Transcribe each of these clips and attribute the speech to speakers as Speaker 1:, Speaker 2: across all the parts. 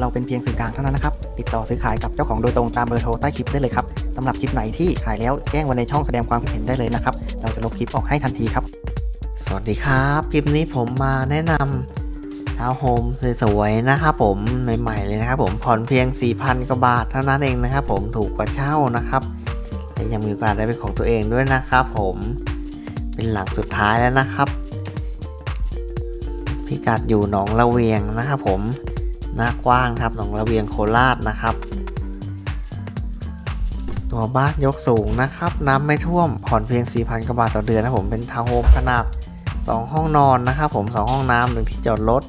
Speaker 1: เราเป็นเพียงสื่อกลางเท่านั้นนะครับ ติดต่อซื้อขายกับเจ้าของโดยตรงตามเบอร์โทรใต้คลิปได้เลยครับสำหรับคลิปไหนที่ขายแล้วแจ้งไว้ในช่องแสดงความคิดเห็นได้เลยนะครับ เราจะลบคลิปออกให้ทันทีครับ
Speaker 2: สวัสดีครับ คลิปนี้ผมมาแนะนำทาวน์โฮมสวยๆนะครับผมใหม่ๆเลยนะครับผมผ่อนเพียง 4,000กว่าบาทเท่านั้นเองนะครับผมถูกกว่าเช่านะครับและยังมีโอกาสได้เป็นของตัวเองด้วยนะครับผมเป็นหลังสุดท้ายแล้วนะครับ พิกัดอยู่หนองละเวียงนะครับผม หน้ากว้างครับหนองละเวียงโคราชนะครับ ตัวบ้านยกสูงนะครับ น้ำไม่ท่วมผ่อนเพียง 4,000กว่าบาทต่อเดือนนะผมเป็นทาวน์โฮมขนาด 2 ห้องนอนนะครับ ผม 2 ห้องน้ำหนึ่งที่จอดรถ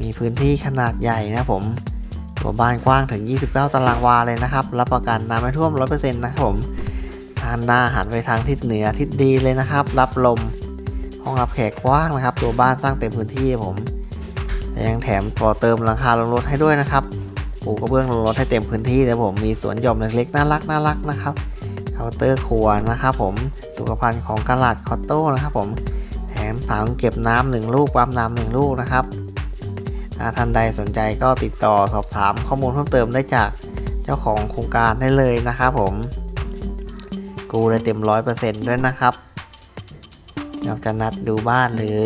Speaker 2: มีพื้นที่ขนาดใหญ่นะผมตัวบ้านกว้างถึง 29 ตารางวาเลยนะครับ รับประกันน้ำไม่ท่วม 100%นะครับผมทางหน้าหันไปทางทิศเหนือทิศดีเลยนะครับ รับลม ห้องรับแขกกว้างนะครับ ตัวบ้านสร้างเต็มพื้นที่ผม ยังแถมต่อเติมหลังคาลงรถให้ด้วยนะครับปูกระเบื้องลงรถให้เต็มพื้นที่เลยผมมีสวนหย่อมเล็กๆน่ารักน่ารักนะครับเคาน์เตอร์ครัวนะครับผมสุขภัณฑ์ของกาลาดคอตโต้นะครับผมแถมถังเก็บน้ำหนึ่งลูกปั๊มน้ำหนึ่งลูกนะครับถ้าท่านใดสนใจก็ติดต่อสอบถามข้อมูลเพิ่มเติมได้จากเจ้าของโครงการได้เลยนะครับผม กูได้เต็มร้อยเปอร์เซ็นต์ด้วยนะครับอยาจะนัดดูบ้านหรือ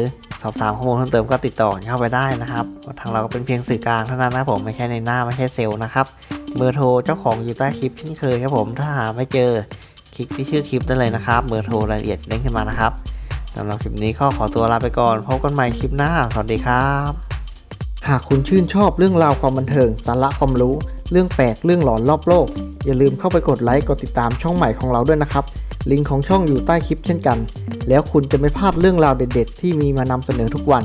Speaker 2: สอบถามข้อมูลเพิ่มเติมก็ติดต่อเข้าไปได้นะครับ ทางเราก็เป็นเพียงสื่อกลางเท่านั้นนะผมไม่ใช่ในหน้าไม่ใช่เซลล์นะครับ เบอร์โทรเจ้าของอยู่ใต้คลิปเช่นเคยครับผมถ้าหาไม่เจอคลิกที่ชื่อคลิปได้เลยนะครับ เบอร์โทรรายละเอียดเด้งขึ้นมานะครับสำหรับคลิปนี้ก็ขอตัวลาไปก่อนพบกันใหม่คลิปหน้า สวัสดีครับ
Speaker 1: หากคุณชื่นชอบเรื่องราวความบันเทิง สาระความรู้ เรื่องแปลกเรื่องหลอนรอบโลก อย่าลืมเข้าไปกดไลค์กดติดตามช่องใหม่ของเราด้วยนะครับ ลิงก์ของช่องอยู่ใต้คลิปเช่นกัน แล้วคุณจะไม่พลาดเรื่องราวเด็ด ๆ ที่มีมานำเสนอทุกวัน